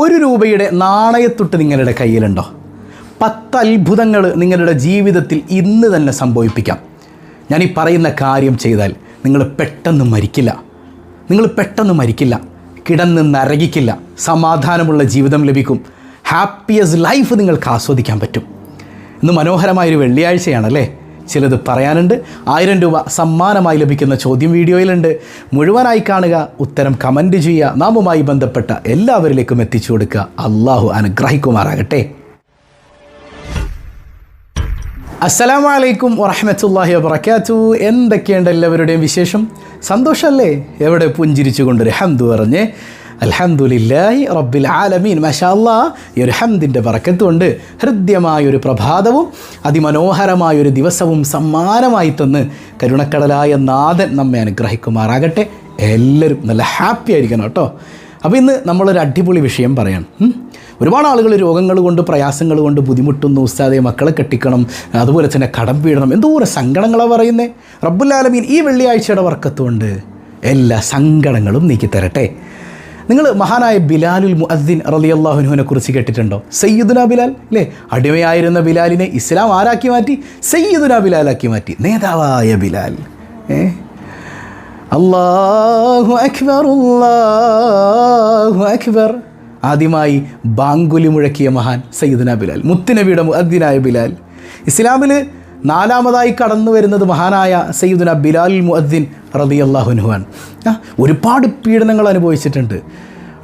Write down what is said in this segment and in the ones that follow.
ഒരു രൂപയുടെ നാണയത്തൊട്ട് നിങ്ങളുടെ കയ്യിലുണ്ടോ? പത്ത് അത്ഭുതങ്ങൾ നിങ്ങളുടെ ജീവിതത്തിൽ ഇന്ന് തന്നെ സംഭവിപ്പിക്കാം. ഞാൻ ഈ പറയുന്ന കാര്യം ചെയ്താൽ നിങ്ങൾ പെട്ടെന്ന് മരിക്കില്ല. നിങ്ങൾ പെട്ടെന്ന് മരിക്കില്ല. കിടന്ന് നരകിക്കില്ല. സമാധാനമുള്ള ജീവിതം ലഭിക്കും. ഹാപ്പിയസ് ലൈഫ് നിങ്ങൾക്ക് ആസ്വദിക്കാൻ പറ്റും. ഇന്ന് മനോഹരമായൊരു വെള്ളിയാഴ്ചയാണല്ലേ? ചിലത് പറയാനുണ്ട്. ആയിരം രൂപ സമ്മാനമായി ലഭിക്കുന്ന ചോദ്യം വീഡിയോയിലുണ്ട്. മുഴുവനായി കാണുക ഉത്തരം കമന്റ് ചെയ്യുക. നാമുമായി ബന്ധപ്പെട്ട എല്ലാവരിലേക്കും എത്തിച്ചു കൊടുക്കുക. അള്ളാഹു അനുഗ്രഹിക്കുമാറാകട്ടെ. അസ്സലാമു അലൈക്കും വറഹമത്തല്ലാഹി വബർക്കാത്തു എന്തൊക്കെയുണ്ട് എല്ലാവരുടെയും വിശേഷം? സന്തോഷമല്ലേ? എവിടെ പുഞ്ചിരിച്ചു കൊണ്ടൊരു ഹംദു പറഞ്ഞ് അൽഹംദുലില്ലാഹി റബ്ബിൽ ആലമീൻ. മഷാല്ലാ ഈ ഒരു ഹംദിന്റെ പറക്കത്തുകൊണ്ട് ഹൃദ്യമായൊരു പ്രഭാതവും അതിമനോഹരമായൊരു ദിവസവും സമ്മാനമായി തന്ന് കരുണക്കടലായ നാഥൻ നമ്മെ അനുഗ്രഹിക്കുമാറാകട്ടെ. എല്ലാവരും നല്ല ഹാപ്പി ആയിരിക്കണം കേട്ടോ. അപ്പോൾ ഇന്ന് നമ്മളൊരു അടിപൊളി വിഷയം പറയാം. ഒരുപാട് ആളുകൾ രോഗങ്ങൾ കൊണ്ട് പ്രയാസങ്ങൾ കൊണ്ട് ബുദ്ധിമുട്ടുന്നു ഉസ്താദെ മക്കളെ കെട്ടിക്കണം അതുപോലെ തന്നെ കടം വീഴണം എന്തോരം സങ്കടങ്ങളാണ് പറയുന്നത് റബ്ബുല്ലാലമീൻ ഈ വെള്ളിയാഴ്ചയുടെ വർക്കത്തുകൊണ്ട് എല്ലാ സങ്കടങ്ങളും നീക്കി തരട്ടെ നിങ്ങൾ മഹാനായ ബിലാലുൽ മുഅദ്ദിൻ റളിയല്ലാഹുനുവിനെ കുറിച്ച് കേട്ടിട്ടുണ്ടോ? സയ്യിദുന ബിലാൽ അല്ലേ അടിമയായിരുന്ന ബിലാലിനെ ഇസ്ലാം ആരാക്കി മാറ്റി? സയ്യിദുന ബിലാലാക്കി മാറ്റി. നേതാവായ ബിലാൽ. ഏ? അല്ലാഹു അക്ബർ അല്ലാഹു അക്ബർ. ആദ്യമായി ബാങ്കുലി മുഴക്കിയ മഹാൻ സയ്യിദുന ബിലാൽ മുത്തുനബിയുടെ മുഅദ്ദിനായ ബിലാൽ. ഇസ്ലാമിൽ നാലാമതായി കടന്നു വരുന്നത് മഹാനായ സയ്യിദുന ബിലാൽ മുഅദ്ദിൻ റളിയല്ലാഹുനുഹാൻ ആ ഒരുപാട് പീഡനങ്ങൾ അനുഭവിച്ചിട്ടുണ്ട്.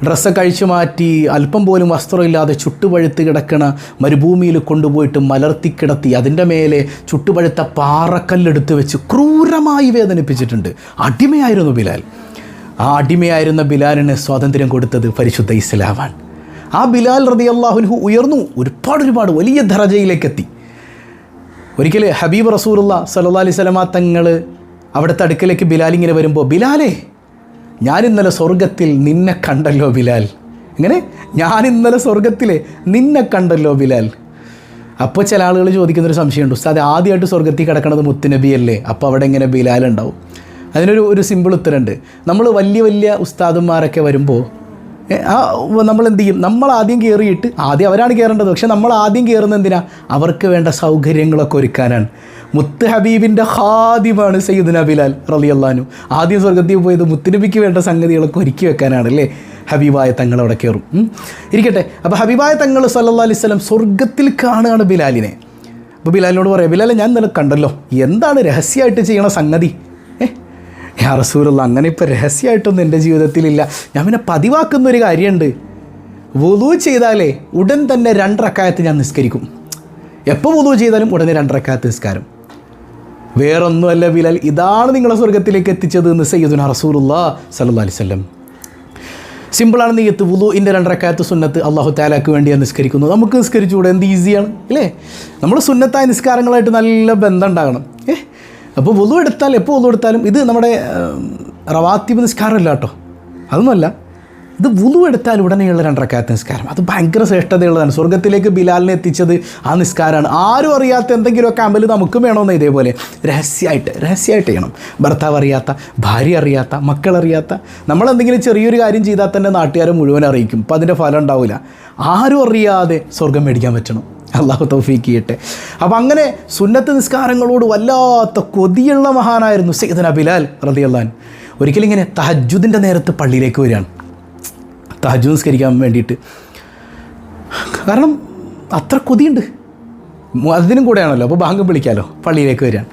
ഡ്രസ്സ് അഴിച്ചു മാറ്റി അല്പം പോലും വസ്ത്രമില്ലാതെ ചുട്ടുപഴുത്ത് കിടക്കണ മരുഭൂമിയിൽ കൊണ്ടുപോയിട്ട് മലർത്തി കിടത്തി അതിന്റെ മേലെ ചുട്ടുപഴുത്ത പാറക്കല്ലെടുത്ത് വെച്ച് ക്രൂരമായി വേദനിപ്പിച്ചിട്ടുണ്ട്. അടിമയായിരുന്നു ബിലാൽ. ആ അടിമയായിരുന്ന ബിലാലിന് സ്വാതന്ത്ര്യം കൊടുത്തത് പരിശുദ്ധ ഇസ്ലാമാണ്. ആ ബിലാൽ റതി അള്ളാഹുൻഹു ഉയർന്നു. ഒരുപാട് ഒരുപാട് വലിയ ദറജയിലേക്കെത്തി ഒരിക്കൽ ഹബീബ് റസൂലുള്ള സല്ലാ അലൈഹി സ്വലമാ തങ്ങൾ അവിടുത്തെ അടുക്കലേക്ക് ബിലാൽ ഇങ്ങനെ വരുമ്പോൾ ബിലാലേ ഞാൻ ഇന്നലെ സ്വർഗത്തിൽ നിന്നെ കണ്ടല്ലോ ബിലാൽ. ഇങ്ങനെ ഞാൻ ഇന്നലെ സ്വർഗത്തിലെ നിന്നെ കണ്ടല്ലോ ബിലാൽ. അപ്പോൾ ചില ആളുകൾ ചോദിക്കുന്നൊരു സംശയമുണ്ട് ഉസ്താദ് ആദ്യമായിട്ട് സ്വർഗത്തിൽ കിടക്കണത് മുത്തുനബിയല്ലേ? അപ്പോൾ അവിടെ ഇങ്ങനെ ബിലാൽ ഉണ്ടാവും അതിനൊരു ഒരു സിമ്പിൾ ഉത്തരമുണ്ട്. നമ്മൾ വലിയ വലിയ ഉസ്താദന്മാരൊക്കെ വരുമ്പോൾ ആ നമ്മൾ എന്ത് ചെയ്യും നമ്മൾ ആദ്യം കയറിയിട്ട് ആദ്യം അവരാണ് കയറേണ്ടത് പക്ഷെ നമ്മൾ ആദ്യം കയറുന്നത് എന്തിനാ? അവർക്ക് വേണ്ട സൗകര്യങ്ങളൊക്കെ ഒരുക്കാനാണ്. മുത്ത് ഹബീബിന്റെ ഹാദിമാണ് സയ്യിദുന ബിലാൽ റളിയല്ലാനു ആദ്യം സ്വർഗത്തിൽ പോയത് മുത്തുനബിക്ക് വേണ്ട സംഗതികളൊക്കെ ഒരുക്കി വെക്കാനാണ് അല്ലേ? ഹബീബായ തങ്ങൾ അവിടെ കയറും ഇരിക്കട്ടെ. അപ്പോൾ ഹബീബായ തങ്ങൾ സല്ലാ അലൈഹി സ്വലം സ്വർഗത്തിൽ കാണുകയാണ് ബിലാലിനെ. അപ്പോൾ ബിലാലിനോട് പറയാം ബിലാലെ ഞാൻ നിനക്ക് കണ്ടല്ലോ. എന്താണ് രഹസ്യമായിട്ട് ചെയ്യണ സംഗതി? ഏ? യാ റസൂലുള്ള അങ്ങനെ ഇപ്പോൾ രഹസ്യമായിട്ടൊന്നും എന്റെ ജീവിതത്തിലില്ല. ഞാൻ പിന്നെ പതിവാക്കുന്ന ഒരു കാര്യമുണ്ട് വുളു ചെയ്താലേ ഉടൻ തന്നെ രണ്ടറക്കായത്ത് ഞാൻ നിസ്കരിക്കും. എപ്പോൾ വുളു ചെയ്താലും ഉടനെ രണ്ടറക്കായത്ത് നിസ്കാരം. വേറൊന്നുമല്ല ബിലാൽ ഇതാണ് നിങ്ങളെ സ്വർഗത്തിലേക്ക് എത്തിച്ചത് എന്ന് സയ്യദുന റസൂലുള്ള സല്ലാ അലൈഹി വസല്ലം. സിമ്പിളാണ് നീയത്ത് വുളു ഇന്റെ രണ്ടരക്കാലത്ത് സുന്നത്ത് അള്ളാഹു താലാക്ക് വേണ്ടിയാണ് നിസ്കരിക്കുന്നത്. നിസ്കരിക്കുന്നു നമുക്ക് നിസ്കരിച്ചുകൂടെ എന്ത് ഈസിയാണ് അല്ലേ? നമ്മൾ സുന്നത്തായ നിസ്കാരങ്ങളായിട്ട് നല്ല ബന്ധം ഉണ്ടാകണം. ഏ? അപ്പോൾ വുളു എടുത്താൽ എപ്പോൾ വുളു എടുത്താലും ഇത് നമ്മുടെ റവാത്തിബ് നിസ്കാരമല്ല കേട്ടോ. അതൊന്നുമല്ല. ഇത് വുളു എടുത്താൽ ഉടനെയുള്ള രണ്ടരക്കാത്ത നിസ്കാരം. അത് ഭയങ്കര ശ്രേഷ്ഠതയുള്ളതാണ്. സ്വർഗത്തിലേക്ക് ബിലാലിനെ എത്തിച്ചത് ആ നിസ്കാരമാണ്. ആരും അറിയാത്ത എന്തെങ്കിലുമൊക്കെ അമൽ നമുക്കും വേണമെന്ന് ഇതേപോലെ രഹസ്യമായിട്ട് രഹസ്യമായിട്ട് ചെയ്യണം. ഭർത്താവ് അറിയാത്ത ഭാര്യ അറിയാത്ത മക്കളറിയാത്ത നമ്മളെന്തെങ്കിലും ചെറിയൊരു കാര്യം ചെയ്താൽ തന്നെ നാട്ടുകാരെ മുഴുവൻ അറിയിക്കും. അപ്പം അതിന്റെ ഫലം ഉണ്ടാവില്ല. ആരും അറിയാതെ സ്വർഗം മേടിക്കാൻ പറ്റണം. അള്ളാഹു തൗഫീക്കിയിട്ടെ ചെയ്യട്ടെ. അപ്പം അങ്ങനെ സുന്നത്ത് നിസ്കാരങ്ങളോട് വല്ലാത്ത കൊതിയുള്ള മഹാനായിരുന്നു സയ്യിദന ബിലാൽ അള്ളാൻ ഒരിക്കലും ഇങ്ങനെ തഹജുദിന്റെ നേരത്ത് പള്ളിയിലേക്ക് വരികയാണ്. തഹജു നിസ്കരിക്കാൻ വേണ്ടിയിട്ട്. കാരണം അത്ര കൊതിയുണ്ട്. അതിനും കൂടെയാണല്ലോ. അപ്പോൾ ബാങ്ക് വിളിക്കാമല്ലോ പള്ളിയിലേക്ക് വരികയാണ്.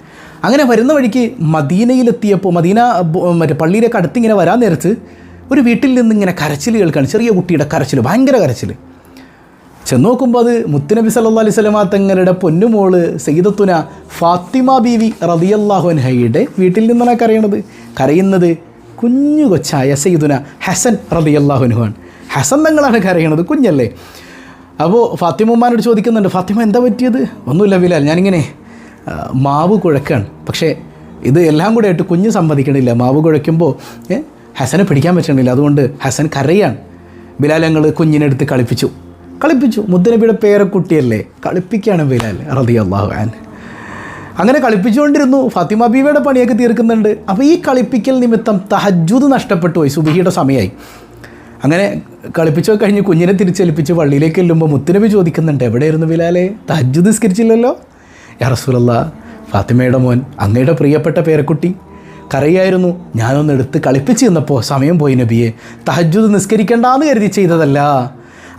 അങ്ങനെ വരുന്ന വഴിക്ക് മദീനയിലെത്തിയപ്പോൾ മദീന മറ്റേ പള്ളിയിലേക്ക് അടുത്തിങ്ങനെ വരാൻ നേരത്ത് ഒരു വീട്ടിൽ നിന്ന് ഇങ്ങനെ കരച്ചിൽ കേൾക്കുകയാണ് ചെറിയ കുട്ടിയുടെ കരച്ചിൽ ഭയങ്കര കരച്ചിൽ ചെന്ന് നോക്കുമ്പോൾ അത് മുത്തുനബി സല്ലാ അലൈഹി സ്വലമ തങ്ങളുടെ പൊന്നുമോൾ സയ്യിദത്തുന ഫാത്തിമ ബീവി റതിയല്ലാഹു അൻഹയുടെ വീട്ടിൽ നിന്നാണ് കരയണത്. കരയുന്നത് കുഞ്ഞു കൊച്ചായ സയ്യിദുന ഹസൻ റതിയല്ലാഹു അൻഹുവാണ് ഹസൻ തങ്ങളാണ് കരയണത് കുഞ്ഞല്ലേ? അപ്പോൾ ഫാത്തിമ ഉമ്മാനോട് ചോദിക്കുന്നുണ്ട് ഫാത്തിമ എന്താ പറ്റിയത്? ഒന്നുമില്ല ബിലാൽ ഞാനിങ്ങനെ മാവ് കുഴക്കാണ്. പക്ഷേ ഇത് എല്ലാം കൂടെ ആയിട്ട് കുഞ്ഞ് സമ്മതിക്കണില്ല. മാവ് കുഴയ്ക്കുമ്പോൾ ഹസനെ പിടിക്കാൻ പറ്റണില്ല. അതുകൊണ്ട് ഹസൻ കരയാണ്. ബിലാൽ ഞങ്ങൾ കുഞ്ഞിനെടുത്ത് കളിപ്പിച്ചു. കളിപ്പിച്ചു. മുദ്ദനബിയുടെ പേരക്കുട്ടിയല്ലേ കളിപ്പിക്കുകയാണ് ബിലാൽ റതി അള്ളാഹു ആൻ അങ്ങനെ കളിപ്പിച്ചുകൊണ്ടിരുന്നു. ഫാത്തിമ ബീവയുടെ പണിയൊക്കെ തീർക്കുന്നുണ്ട്. അപ്പോൾ ഈ കളിപ്പിക്കൽ നിമിത്തം തഹജ്ജുദ് നഷ്ടപ്പെട്ടു പോയി. സുബിഹിയുടെ സമയമായി അങ്ങനെ കളിപ്പിച്ചൊക്കെ കഴിഞ്ഞ് കുഞ്ഞിനെ തിരിച്ചേൽപ്പിച്ച് പള്ളിയിലേക്ക് ചെല്ലുമ്പോൾ മുത്തുനബി ചോദിക്കുന്നുണ്ട് എവിടെയായിരുന്നു ബിലാലെ? തഹജ്ജുദ് നിസ്കരിച്ചില്ലല്ലോ? യാ റസൂലല്ല ഫാത്തിമയുടെ മോൻ അങ്ങയുടെ പ്രിയപ്പെട്ട പേരക്കുട്ടി. കരയായിരുന്നു. ഞാനൊന്ന് എടുത്ത് കളിപ്പിച്ച് നിന്നപ്പോൾ സമയം പോയി നബിയെ. തഹജ്ജുദ് നിസ്കരിക്കേണ്ടാന്ന് കരുതി ചെയ്തതല്ല.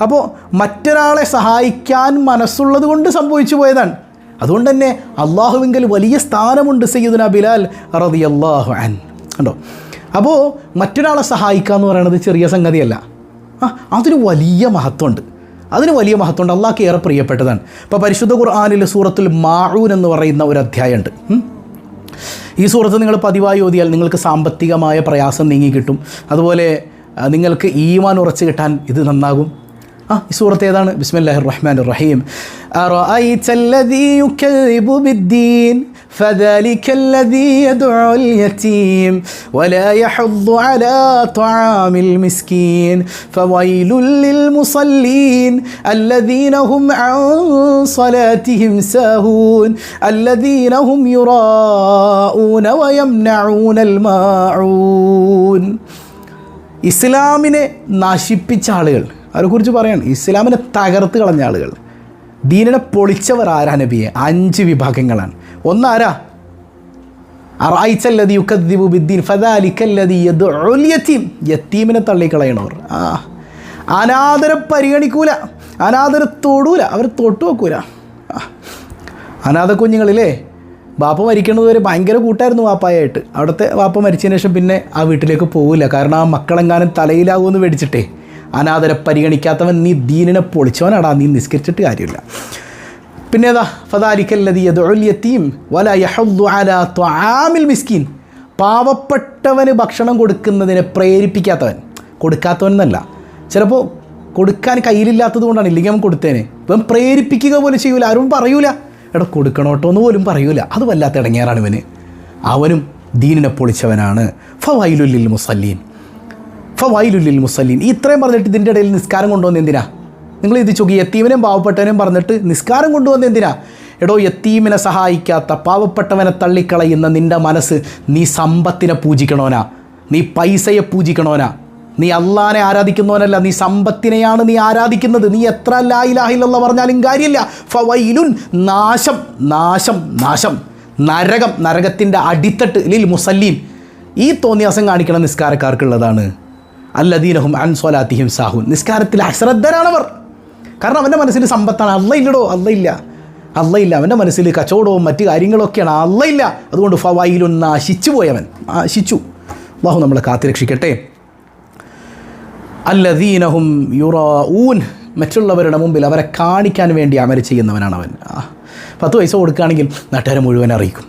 അപ്പോൾ മറ്റൊരാളെ സഹായിക്കാൻ മനസ്സുള്ളത് കൊണ്ട് സംഭവിച്ചു പോയതാണ്. അതുകൊണ്ട് തന്നെ അള്ളാഹുവിങ്കൽ വലിയ സ്ഥാനമുണ്ട് സയ്യിദുന ബിലാൽ റതി അള്ളാഹു അൻ കണ്ടോ? അപ്പോൾ മറ്റൊരാളെ സഹായിക്കുക എന്ന് പറയുന്നത് ചെറിയ സംഗതിയല്ല. ആ അതിന് വലിയ മഹത്വമുണ്ട്. അതിന് വലിയ മഹത്വമുണ്ട്. അള്ളാഹ്ക്ക് ഏറെ പ്രിയപ്പെട്ടതാണ്. ഇപ്പോൾ പരിശുദ്ധ ഖുർആാനിൽ സൂറത്തുൽ മാഴൂൻ എന്ന് പറയുന്ന ഒരു അധ്യായമുണ്ട്. ഈ സൂറത്ത് നിങ്ങൾ പതിവായി ഓതിയാൽ നിങ്ങൾക്ക് സാമ്പത്തികമായ പ്രയാസം നീങ്ങി കിട്ടും. അതുപോലെ നിങ്ങൾക്ക് ഈമാൻ ഉറച്ചു കിട്ടാൻ ഇത് നന്നാകും. ആ ഈ സൂറത്ത് ഏതാണ് ബിസ്മില്ലാഹിർ റഹ്മാൻ റഹീം أرأيت الذي يكذب بالدين فذلك الذي يدعو اليتيم ولا يحض على طعام المسكين فويل للمصلين الذين هم عن صلاتهم ساهون الذين هم يراءون ويمنعون الماعون ഇസ്ലാമിനെ നശിപ്പിച്ച ആളുകൾ അവരെക്കുറിച്ച് പറയാണ്. ഇസ്ലാമിനെ തകർത്ത് കളഞ്ഞ ആളുകൾ. ദീനിനെ പൊളിച്ചവർ ആരാ നബിയെ? അഞ്ച് വിഭാഗങ്ങളാണ്. ഒന്നാരാ? അറായിച്ചല്ലതി യുക്കദ്ദിബു ബിദ്ദീൻ ഫദാലിക്കല്ലതി യദ്ഉൽ യതീം യത്തീമിനെ തള്ളിക്കളയണവർ. ആ. അനാദരം പരിഗണിക്കൂല. അനാദര തൊടൂല. അവർ തൊട്ടു വെക്കൂല. അനാഥ കുഞ്ഞുങ്ങളില്ലേ? ബാപ്പ മരിക്കുന്നത് വരെ ഭയങ്കര കൂട്ടായിരുന്നു വാപ്പായായിട്ട്. അവിടുത്തെ വാപ്പ മരിച്ചതിന് ശേഷം പിന്നെ ആ വീട്ടിലേക്ക് പോകില്ല കാരണം ആ മക്കളെങ്ങാനും തലയിലാകുമെന്ന് മേടിച്ചിട്ടേ അനാഥരെ പരിഗണിക്കാത്തവൻ നീ ദീനിനെ പൊളിച്ചവനാടാ നീ നിസ്കരിച്ചിട്ട് കാര്യമില്ല. പിന്നെ ഏതാ യതീം വല യഹദ്ദു അലാ ത്വാമിൽ മിസ്കീൻ. പാവപ്പെട്ടവന് ഭക്ഷണം കൊടുക്കുന്നതിനെ പ്രേരിപ്പിക്കാത്തവൻ. കൊടുക്കാത്തവൻ എന്നല്ല ചിലപ്പോൾ കൊടുക്കാൻ കയ്യിലില്ലാത്തത് കൊണ്ടാണ് ഇല്ലെങ്കിൽ അവൻ കൊടുത്തേനെ. ഇവൻ പ്രേരിപ്പിക്കുക പോലും ചെയ്യൂല ആരും പറയൂല. എടാ കൊടുക്കണോട്ടോ എന്ന് പോലും പറയൂല. അത് വല്ലാത്ത ഇടങ്ങേറാണ് ഇവന്. അവനും ദീനിനെ പൊളിച്ചവനാണ്. ഫവൈലുല്ലിൽ മുസല്ലീൻ. ഫവൈലുല്ലിൽ മുസല്ലീൻ. ഇത്രയും പറഞ്ഞിട്ട് ഇതിന്റെ ഇടയിൽ നിസ്കാരം കൊണ്ടുവന്ന് എന്തിനാ? നിങ്ങൾ ഇത് ചൊക്കി യത്തീമിനെയും പാവപ്പെട്ടവനെയും പറഞ്ഞിട്ട് നിസ്കാരം കൊണ്ടുവന്ന് എന്തിനാ? എടോ എത്തീമിനെ സഹായിക്കാത്ത പാവപ്പെട്ടവനെ തള്ളിക്കളയുന്ന നിന്റെ മനസ്സ് നീ സമ്പത്തിനെ പൂജിക്കണോനാ? നീ പൈസയെ പൂജിക്കണോനാ? നീ അള്ളാനെ ആരാധിക്കുന്നവനല്ല നീ സമ്പത്തിനെയാണ് നീ ആരാധിക്കുന്നത്. നീ എത്ര ലായിലാഹില്ലെന്ന് പറഞ്ഞാലും കാര്യമില്ല. ഫവൈലുൻ നാശം നാശം നാശം. നരകം നരകത്തിന്റെ അടിത്തട്ട് ലിൽ മുസല്ലീൻ. ഈ തോന്നിയാസം കാണിക്കണ നിസ്കാരക്കാർക്കുള്ളതാണ്. അല്ലദീനഹും അൻ സ്വലാത്തിഹിം സാഹുൻ. നിസ്കാരത്തിൽ അശ്രദ്ധരാണവർ കാരണം അവന്റെ മനസ്സിൽ സമ്പത്താണ്. അല്ലയില്ലടോ അല്ലയില്ല അല്ലയില്ല അവന്റെ മനസ്സിൽ കച്ചവടവും മറ്റ് കാര്യങ്ങളൊക്കെയാണ്. അല്ലയില്ല അതുകൊണ്ട് ഫവായിലും നശിച്ചു പോയവൻ. നശിച്ചു. അള്ളാഹു നമ്മളെ കാത്തുരക്ഷിക്കട്ടെ അല്ലദീനഹും യുറാഊൻ. മറ്റുള്ളവരുടെ മുമ്പിൽ അവരെ കാണിക്കാൻ വേണ്ടി അമര ചെയ്യുന്നവനാണ് അവൻ. പത്ത് പൈസ കൊടുക്കുകയാണെങ്കിൽ നാട്ടുകാരെ മുഴുവൻ അറിയിക്കും.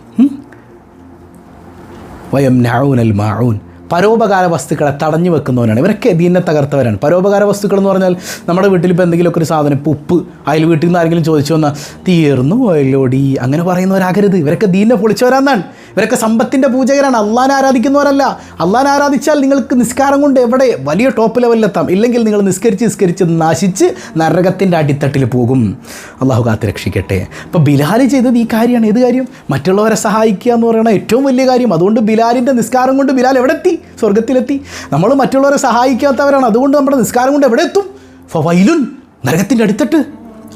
വയം അൽ മാഊൻ. പരോപകാര വസ്തുക്കളെ തടഞ്ഞു വെക്കുന്നവരാണ് ഇവരൊക്കെ ദീനെ തകർത്തവരാണ്. പരോപകാര വസ്തുക്കൾ എന്ന് പറഞ്ഞാൽ നമ്മുടെ വീട്ടിൽ ഇപ്പോൾ എന്തെങ്കിലുമൊക്കെ ഒരു സാധനം ഇപ്പോൾ ഉപ്പ് അയൽ വീട്ടിൽ നിന്ന് ആരെങ്കിലും ചോദിച്ചു വന്നാൽ തീർന്നു പോയല്ലോടി അങ്ങനെ പറയുന്നവരാകരുത്. ഇവരൊക്കെ ദീനെ പൊളിച്ചവരാന്നാണ്. ഇവരൊക്കെ സമ്പത്തിന്റെ പൂജകരാണ്. അള്ളാൻ ആരാധിക്കുന്നവരല്ല. അള്ളാൻ ആരാധിച്ചാൽ നിങ്ങൾക്ക് നിസ്കാരം കൊണ്ട് എവിടെ വലിയ ടോപ്പ് ലെവലിലെത്താം ഇല്ലെങ്കിൽ നിങ്ങൾ നിസ്കരിച്ച് നിസ്കരിച്ച് നശിച്ച് നരകത്തിന്റെ അടിത്തട്ടിൽ പോകും. അള്ളാഹു കാത്ത് രക്ഷിക്കട്ടെ. അപ്പോൾ ബിലാൽ ചെയ്തത് ഈ കാര്യമാണ്. ഏത് കാര്യം? മറ്റുള്ളവരെ സഹായിക്കുക എന്ന് പറയുന്ന ഏറ്റവും വലിയ കാര്യം. അതുകൊണ്ട് ബിലാലിന്റെ നിസ്കാരം കൊണ്ട് ബിലാൽ എവിടെ എത്തി? സ്വർഗത്തിലെത്തി നമ്മൾ മറ്റുള്ളവരെ സഹായിക്കാത്തവരാണ്. അതുകൊണ്ട് നമ്മുടെ നിസ്കാരം കൊണ്ട് എവിടെ എത്തും? ഫവൈലുൻ നരകത്തിന്റെ അടുത്തിട്ട്.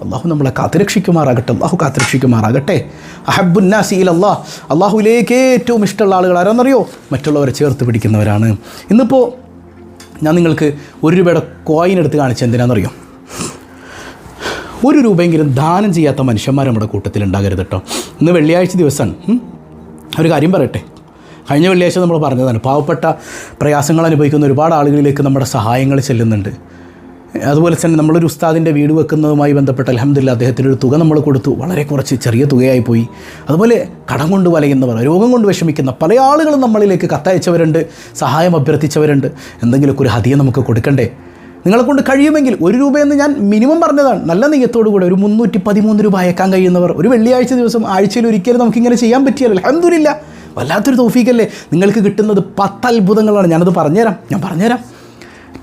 അള്ളാഹു നമ്മളെ കാത്തുരക്ഷിക്കുമാറാകട്ടെ. അള്ളാഹു കാത്തുരക്ഷിക്കുമാറാകട്ടെ. അഹബുന്നാസീൽ അള്ളാഹ് അള്ളാഹുലേക്ക് ഏറ്റവും ഇഷ്ടമുള്ള ആളുകൾ ആരാന്നറിയോ? മറ്റുള്ളവരെ ചേർത്ത് പിടിക്കുന്നവരാണ്. ഇന്നിപ്പോൾ ഞാൻ നിങ്ങൾക്ക് ഒരു രൂപയുടെ കോയിൻ എടുത്ത് കാണിച്ച എന്തിനാണെന്നറിയോ ഒരു രൂപയെങ്കിലും ദാനം ചെയ്യാത്ത മനുഷ്യന്മാർ നമ്മുടെ കൂട്ടത്തിൽ ഉണ്ടാകരുത് കേട്ടോ ഇന്ന് വെള്ളിയാഴ്ച ദിവസമാണ് ഒരു കാര്യം പറയട്ടെ. കഴിഞ്ഞ വെള്ളിയാഴ്ച നമ്മൾ പറഞ്ഞതാണ് പാവപ്പെട്ട പ്രയാസങ്ങൾ അനുഭവിക്കുന്ന ഒരുപാട് ആളുകളിലേക്ക് നമ്മുടെ സഹായങ്ങൾ ചെല്ലുന്നുണ്ട്. അതുപോലെ തന്നെ നമ്മളൊരു ഉസ്താദിന്റെ വീട് വെക്കുന്നതുമായി ബന്ധപ്പെട്ട് അലഹമില്ല അദ്ദേഹത്തിന് ഒരു തുക നമ്മൾ കൊടുത്തു. വളരെ കുറച്ച് ചെറിയ തുകയായി പോയി. അതുപോലെ കടം കൊണ്ട് വലയുന്നവർ രോഗം കൊണ്ട് വിഷമിക്കുന്ന പല ആളുകളും നമ്മളിലേക്ക് കത്തയച്ചവരുണ്ട് സഹായം അഭ്യർത്ഥിച്ചവരുണ്ട്. എന്തെങ്കിലുമൊക്കെ ഒരു ഹതിയെ നമുക്ക് കൊടുക്കണ്ടേ? നിങ്ങളെ കൊണ്ട് കഴിയുമെങ്കിൽ ഒരു രൂപയെന്ന് ഞാൻ മിനിമം പറഞ്ഞതാണ്. നല്ല നെയ്യത്തോടു കൂടെ ഒരു മുന്നൂറ്റി പതിമൂന്ന് രൂപ അയക്കാൻ കഴിയുന്നവർ ഒരു വെള്ളിയാഴ്ച ദിവസം ആഴ്ചയിൽ ഒരിക്കലും നമുക്കിങ്ങനെ ചെയ്യാൻ പറ്റിയല്ലോ അലഹമില്ല വല്ലാത്തൊരു തോഫീക്കല്ലേ നിങ്ങൾക്ക് കിട്ടുന്നത് പത്ത് അത്ഭുതങ്ങളാണ്. ഞാനത് പറഞ്ഞുതരാം. ഞാൻ പറഞ്ഞുതരാം.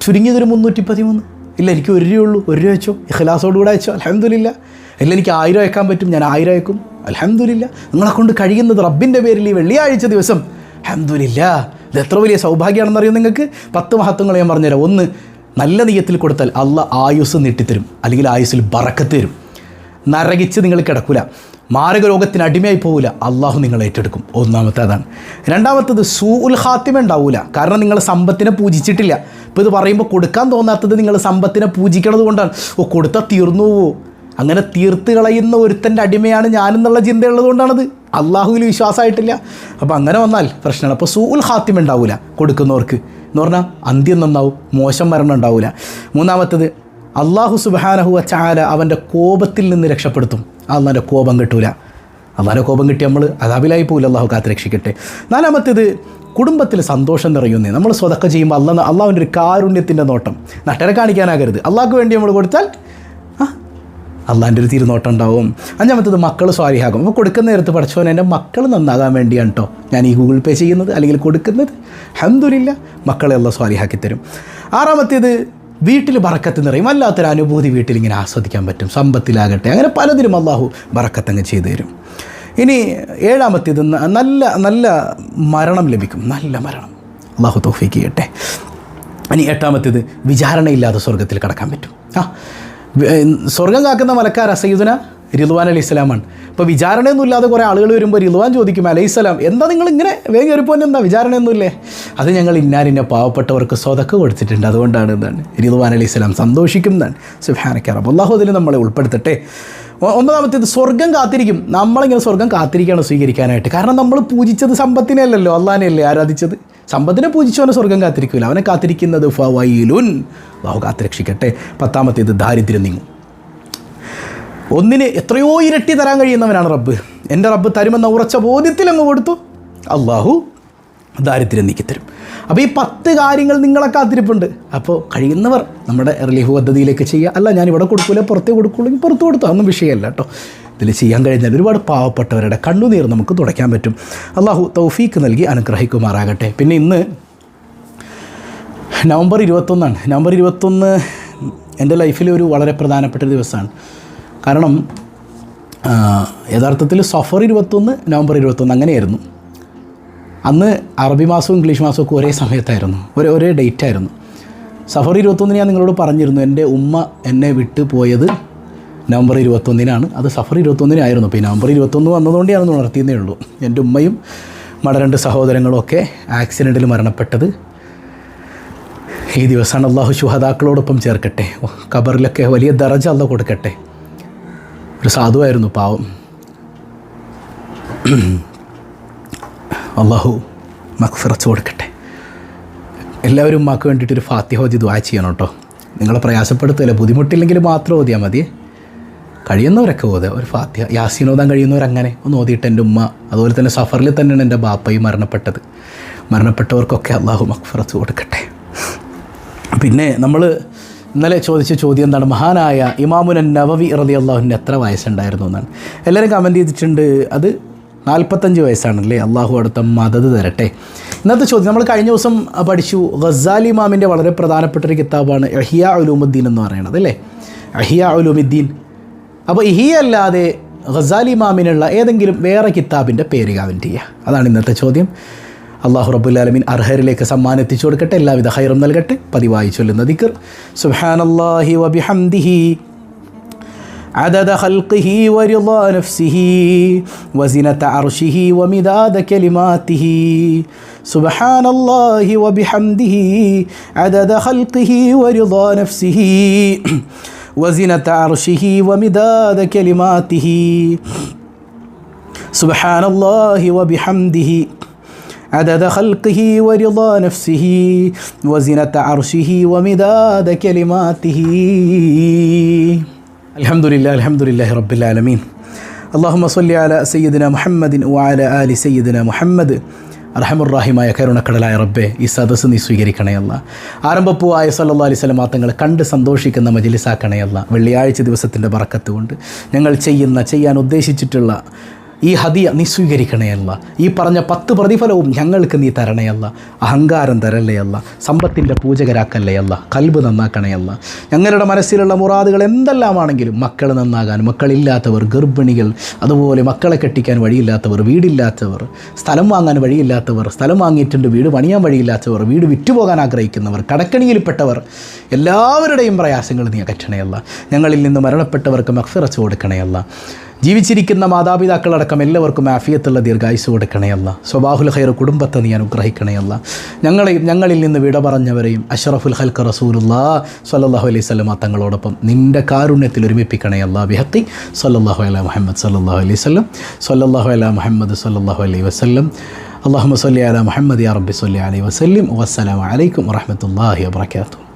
ചുരുങ്ങിയതൊരു മുന്നൂറ്റി പതിമൂന്ന് ഇല്ല എനിക്ക് ഒരു രൂപ ഉള്ളൂ ഒരു രൂപ വെച്ചോ. ഇഖലാസോടുകൂടെ അയച്ചോ. അലഹമില്ല ഇല്ല എനിക്ക് ആയിരം അയക്കാൻ പറ്റും. ഞാൻ ആയിരം അയക്കും. അലഹമില്ല നിങ്ങളെ കൊണ്ട് കഴിയുന്നത് റബ്ബിന്റെ പേരിൽ ഈ വെള്ളിയാഴ്ച ദിവസം. അലഹമില്ല ഇത് എത്ര വലിയ സൗഭാഗ്യമാണെന്ന് അറിയോ നിങ്ങൾക്ക്? പത്ത് മഹത്വങ്ങൾ ഞാൻ പറഞ്ഞുതരാം. ഒന്ന് നല്ല നീയത്തിൽ കൊടുത്താൽ അള്ള ആയുസ് നീട്ടിത്തരും. അല്ലെങ്കിൽ ആയുസ്സിൽ ബറക്കത്ത് തരും. നരകിച്ച് നിങ്ങൾ കിടക്കൂല. മാരക രോഗത്തിന് അടിമയായി പോവില്ല. അള്ളാഹു നിങ്ങൾ ഏറ്റെടുക്കും. ഒന്നാമത്തെ അതാണ് രണ്ടാമത്തത് സൂ ഉൽ ഹാത്തിമ ഉണ്ടാവില്ല കാരണം നിങ്ങൾ സമ്പത്തിനെ പൂജിച്ചിട്ടില്ല. ഇപ്പോൾ ഇത് പറയുമ്പോൾ കൊടുക്കാൻ തോന്നാത്തത് നിങ്ങൾ സമ്പത്തിനെ പൂജിക്കണത് കൊണ്ടാണ്. ഓ കൊടുത്താൽ തീർന്നു പോവോ? അങ്ങനെ തീർത്ത് കളയുന്ന ഒരുത്തന്റെ അടിമയാണ് ഞാനെന്നുള്ള ചിന്തയുള്ളത് കൊണ്ടാണത്. അള്ളാഹുവിൽ വിശ്വാസമായിട്ടില്ല. അപ്പോൾ അങ്ങനെ വന്നാൽ പ്രശ്നമാണ്. അപ്പോൾ സൂ ഉൽ ഹാത്തിമ ഉണ്ടാവില്ല കൊടുക്കുന്നവർക്ക്. എന്ന് പറഞ്ഞാൽ അന്ത്യം നന്നാവും മോശം മരണം ഉണ്ടാവില്ല മൂന്നാമത്തത് അള്ളാഹു സുബാനഹു അച്ചാല അവന്റെ കോപത്തിൽ നിന്ന് രക്ഷപ്പെടുത്തും. അള്ളാന്റെ കോപം കിട്ടൂല. അള്ളാന്റെ കോപം കിട്ടി നമ്മൾ അതാവിലായി പോകില്ല അള്ളാഹു കാത്ത് രക്ഷിക്കട്ടെ നാലാമത്തേത് കുടുംബത്തിൽ സന്തോഷം നിറയുന്നേ. നമ്മൾ സ്വതക്ക ചെയ്യുമ്പോൾ അല്ല അള്ളാഹുവിന്റെ ഒരു കാരുണ്യത്തിന്റെ നോട്ടം. നട്ടരെ കാണിക്കാനാകരുത്. അള്ളാഹ്ക്ക് വേണ്ടി നമ്മൾ കൊടുത്താൽ അള്ളാന്റെ ഒരു തിരുനോട്ടം ഉണ്ടാവും. അഞ്ചാമത്തത് മക്കൾ സ്വാരിയാകും അപ്പോൾ കൊടുക്കുന്ന നേരത്ത് പഠിച്ചവൻ എന്റെ മക്കൾ നന്നാകാൻ വേണ്ടിയാണ് കേട്ടോ ഞാൻ ഈ ഗൂഗിൾ പേ ചെയ്യുന്നത് അല്ലെങ്കിൽ കൊടുക്കുന്നത്. ഹന്തുലില്ല മക്കളെ അള്ള സ്വാരിഹാക്കി തരും. ആറാമത്തേത് വീട്ടിൽ ബറക്കത്ത് നിറയും. വല്ലാത്തൊരു അനുഭൂതി വീട്ടിൽ ഇങ്ങനെ ആസ്വദിക്കാൻ പറ്റും. സമ്പത്തിലാകട്ടെ. അങ്ങനെ പലതിലും അള്ളാഹു ബറക്കത്തങ്ങ് ചെയ്തു തരും. ഇനി ഏഴാമത്തേത് നല്ല നല്ല മരണം ലഭിക്കും. നല്ല മരണം. അള്ളാഹു തോഫിക്ക് ചെയ്യട്ടെ. ഇനി എട്ടാമത്തേത് വിചാരണയില്ലാതെ സ്വർഗത്തിൽ കടക്കാൻ പറ്റും. ആ സ്വർഗം കാക്കുന്ന മലക്കാർ സയ്യിദുന? റിദ്വാൻ അലൈഹി സ്വലാമാണ് ഇപ്പോൾ വിചാരണയൊന്നും ഇല്ലാതെ കുറേ ആളുകൾ വരുമ്പോൾ റിദ്വാൻ ചോദിക്കും അലൈഹി സ്വലാം എന്താ നിങ്ങൾ ഇങ്ങനെ വേഗം കയറിപ്പോന്നെ എന്താ വിചാരണയൊന്നുമില്ലേ? അത് ഞങ്ങൾ ഇന്നാലിന്റെ പാവപ്പെട്ടവർക്ക് സ്വതക്ക് കൊടുത്തിട്ടുണ്ട്. അതുകൊണ്ടാണ് എന്താണ് റിദ്വാൻ അലൈഹി സ്വലാം സന്തോഷിക്കും എന്നാണ് സുഹാനക്കാറം അള്ളാഹു അതിൽ നമ്മളെ ഉൾപ്പെടുത്തട്ടെ. ഒന്നാമത്തേത് സ്വർഗം കാത്തിരിക്കും. നമ്മളിങ്ങനെ സ്വർഗം കാത്തിരിക്കുകയാണ് സ്വീകരിക്കാനായിട്ട്. കാരണം നമ്മൾ പൂജിച്ചത് സമ്പത്തിനെ അല്ലല്ലോ അള്ളാഹിനെയല്ലേ ആരാധിച്ചത്? സമ്പത്തിനെ പൂജിച്ചവനെ സ്വർഗം കാത്തിരിക്കില്ല അവനെ കാത്തിരിക്കുന്നത് ഫവൈലുൻ അള്ളാഹു കാത്തിരക്ഷിക്കട്ടെ പത്താമത്തേത് ദാരിദ്ര്യം നീങ്ങും. ഒന്നിന് എത്രയോ ഇരട്ടി തരാൻ കഴിയുന്നവനാണ് റബ്ബ്. എന്റെ റബ്ബ് തരുമെന്ന ഉറച്ച ബോധ്യത്തിൽ അങ്ങ് കൊടുത്തു. അള്ളാഹു ദാരിദ്ര്യം നീക്കിത്തരും അപ്പോൾ ഈ പത്ത് കാര്യങ്ങൾ നിങ്ങളെ കാത്തിരിപ്പുണ്ട്. അപ്പോൾ കഴിയുന്നവർ നമ്മുടെ റിലീഫ് പദ്ധതിയിലേക്ക് ചെയ്യുക. അല്ല ഞാനിവിടെ കൊടുക്കൂല പുറത്തേ കൊടുക്കുള്ളൂ പുറത്ത് കൊടുത്തു? അതൊന്നും വിഷയമല്ല കേട്ടോ. ഇതിൽ ചെയ്യാൻ കഴിഞ്ഞാൽ ഒരുപാട് പാവപ്പെട്ടവരുടെ കണ്ണുനീർ നമുക്ക് തുടയ്ക്കാൻ പറ്റും. അള്ളാഹു തൗഫീക്ക് നൽകി അനുഗ്രഹിക്കുമാറാകട്ടെ. പിന്നെ ഇന്ന് നവംബർ ഇരുപത്തൊന്നാണ്. നവംബർ ഇരുപത്തൊന്ന് എന്റെ ലൈഫിലെ ഒരു വളരെ പ്രധാനപ്പെട്ട ദിവസമാണ്. കാരണം യഥാർത്ഥത്തിൽ സഫർ ഇരുപത്തൊന്ന് നവംബർ ഇരുപത്തൊന്ന് അങ്ങനെയായിരുന്നു. അന്ന് അറബി മാസവും ഇംഗ്ലീഷ് മാസവും ഒക്കെ ഒരേ സമയത്തായിരുന്നു. ഒരേ ഒരേ ഡേറ്റ് ആയിരുന്നു. സഫർ ഇരുപത്തൊന്നിന് ഞാൻ നിങ്ങളോട് പറഞ്ഞിരുന്നു എന്റെ ഉമ്മ എന്നെ വിട്ടു പോയത് നവംബർ ഇരുപത്തൊന്നിനാണ്. അത് സഫർ ഇരുപത്തൊന്നിനായിരുന്നു. അപ്പോൾ ഈ നവംബർ ഇരുപത്തൊന്ന് വന്നതുകൊണ്ട് ഞാൻ ഉണർത്തിയെന്നേ ഉള്ളൂ. എന്റെ ഉമ്മയും മട രണ്ട് സഹോദരങ്ങളും ഒക്കെ ആക്സിഡന്റിൽ മരണപ്പെട്ടത്. ഈ ദിവസമാണ് അള്ളാഹു ശുഹദാക്കളോടൊപ്പം ചേർക്കട്ടെ. ഖബറിലൊക്കെ വലിയ ദറജ അല്ല കൊടുക്കട്ടെ. ഒരു സാധുവായിരുന്നു പാവം. അള്ളാഹു മക്ഫിറച്ച് കൊടുക്കട്ടെ. എല്ലാവരും ഉമ്മാക്ക് വേണ്ടിയിട്ടൊരു ഫാത്തിഹോജി ദ്വാ ചെയ്യണം കേട്ടോ നിങ്ങളെ പ്രയാസപ്പെടുത്തില്ല ബുദ്ധിമുട്ടില്ലെങ്കിൽ മാത്രം ഓതിയാൽ മതി. കഴിയുന്നവരൊക്കെ ഓതുക ഒരു ഫാത്തിഹ. യാസീനോദാൻ ഓതാൻ കഴിയുന്നവരങ്ങനെ ഒന്ന് ഓതിയിട്ട് എന്റെ ഉമ്മ അതുപോലെ തന്നെ സഫറിൽ തന്നെയാണ് എന്റെ ബാപ്പയും മരണപ്പെട്ടത്. മരണപ്പെട്ടവർക്കൊക്കെ അള്ളാഹു മക്ഫറച്ച് കൊടുക്കട്ടെ. പിന്നെ നമ്മൾ ഇന്നലെ ചോദിച്ച ചോദ്യം എന്താണ്? മഹാനായ ഇമാമുൻ നവവി റതി അള്ളാഹുവിന് എത്ര വയസ്സുണ്ടായിരുന്നു എന്നാണ്. എല്ലാവരും കമന്റ് ചെയ്തിട്ടുണ്ട്. അത് നാൽപ്പത്തഞ്ച് വയസ്സാണല്ലേ? അള്ളാഹു അടുത്ത മദത് തരട്ടെ. ഇന്നത്തെ ചോദ്യം നമ്മൾ കഴിഞ്ഞ ദിവസം പഠിച്ചു. ഗസാലി ഇമാമിന്റെ വളരെ പ്രധാനപ്പെട്ട ഒരു കിതാബാണ് അഹിയ ഉലൂമുദ്ദീൻ എന്ന് പറയുന്നത് അല്ലേ? അഹിയ ഉലൂമുദ്ദീൻ. അപ്പോൾ ഇഹിയ അല്ലാതെ ഗസാലി ഇമാമിനുള്ള ഏതെങ്കിലും വേറെ കിതാബിന്റെ പേര് കമന്റ് ചെയ്യുക. അതാണ് ഇന്നത്തെ ചോദ്യം. അള്ളാഹു റബ്ബുല്ലാലമീൻ അർഹരിലേക്ക് സമ്മാനം എത്തിച്ചു കൊടുക്കട്ടെ എല്ലാവിധ ഹൈറും നൽകട്ടെ പതിവായി ചൊല്ലുന്ന ദിക്കർ സുബ്ഹാനല്ലാഹി വബിഹംദിഹി عدد خلقه ورضا نفسه وزنة عرشه ومداد كلماته سبحان الله وبحمده عدد خلقه ورضا نفسه وزنة عرشه ومداد كلماته سبحان الله وبحمده عدد خلقه ورضا نفسه وزنة عرشه ومداد كلماته الحمد لله الحمد لله رب العالمين اللهم صل على سيدنا محمد وعلى آل سيدنا محمد അർഹമുറാഹിമായ കരുണക്കടലായ റബ്ബെ ഈ സദസ്സ് നീ സ്വീകരിക്കണയല്ല ആരംഭപ്പൂവായ സല്ലാ അലൈഹി സ്വലം തങ്ങളെ കണ്ട് സന്തോഷിക്കുന്ന മജിലിസാക്കണയല്ല വെള്ളിയാഴ്ച ദിവസത്തിൻ്റെ ബറക്കത്ത് കൊണ്ട് ഞങ്ങൾ ചെയ്യുന്ന ചെയ്യാൻ ഉദ്ദേശിച്ചിട്ടുള്ള ഈ ഹദിയ നീ സ്വീകരിക്കണേയല്ല. ഈ പറഞ്ഞ പത്ത് പ്രതിഫലവും ഞങ്ങൾക്ക് നീ തരണേയല്ല. അഹങ്കാരം തരല്ലേയല്ല. സമ്പത്തിന്റെ പൂജകരാക്കല്ലേയല്ല. കൽബ് നന്നാക്കണേയല്ല. ഞങ്ങളുടെ മനസ്സിലുള്ള മുറാദുകൾ എന്തെല്ലാമാണെങ്കിലും മക്കൾ നന്നാകാൻ മക്കളില്ലാത്തവർ ഗർഭിണികൾ അതുപോലെ മക്കളെ കെട്ടിക്കാൻ വഴിയില്ലാത്തവർ വീടില്ലാത്തവർ സ്ഥലം വാങ്ങാൻ വഴിയില്ലാത്തവർ സ്ഥലം വാങ്ങിയിട്ടുണ്ട് വീട് പണിയാൻ വഴിയില്ലാത്തവർ വീട് വിറ്റുപോകാൻ ആഗ്രഹിക്കുന്നവർ കടക്കണിയിൽപ്പെട്ടവർ എല്ലാവരുടെയും പ്രയാസങ്ങൾ നീ അകറ്റണേയല്ല. ഞങ്ങളിൽ നിന്ന് മരണപ്പെട്ടവർക്ക് മക്ഫിറച്ച് കൊടുക്കണേയല്ല. ജീവിച്ചിരിക്കുന്ന മാതാപിതാക്കളടക്കം എല്ലാവർക്കും ആഫിയത്തുള്ള ദീർഘായുസ് കൊടുക്കണയല്ല സ്വബാഹുൽ ഖൈർ കുടുംബത്തെ നീ അനുഗ്രഹിക്കണയല്ല ഞങ്ങളെയും ഞങ്ങളിൽ നിന്ന് വിട പറഞ്ഞവരെയും അഷറഫുൽ ഹൽക്ക് റസൂലുല്ലാ സല്ലാഹു അലൈഹി സ്വലമ തങ്ങളോടൊപ്പം നിന്റെ കാരുണ്യത്തിൽ ഒരുമിപ്പിക്കണയല്ല ബിഹത്തി സല്ലാഹു അല മുഹമ്മദ് സല്ലാഹു അലൈഹി സ്വലം സല്ലാഹു അല മുഹമ്മദ് സല്ലാഹു അലൈഹി വസ്ലം അള്ളാഹു സല്ലി അല മുഹമ്മദ് യാ റബ്ബി സല്ലി അലൈഹി വസ്ലം വസ്സലാം അലൈക്കും വറഹമത്തല്ലാഹി വാത്തു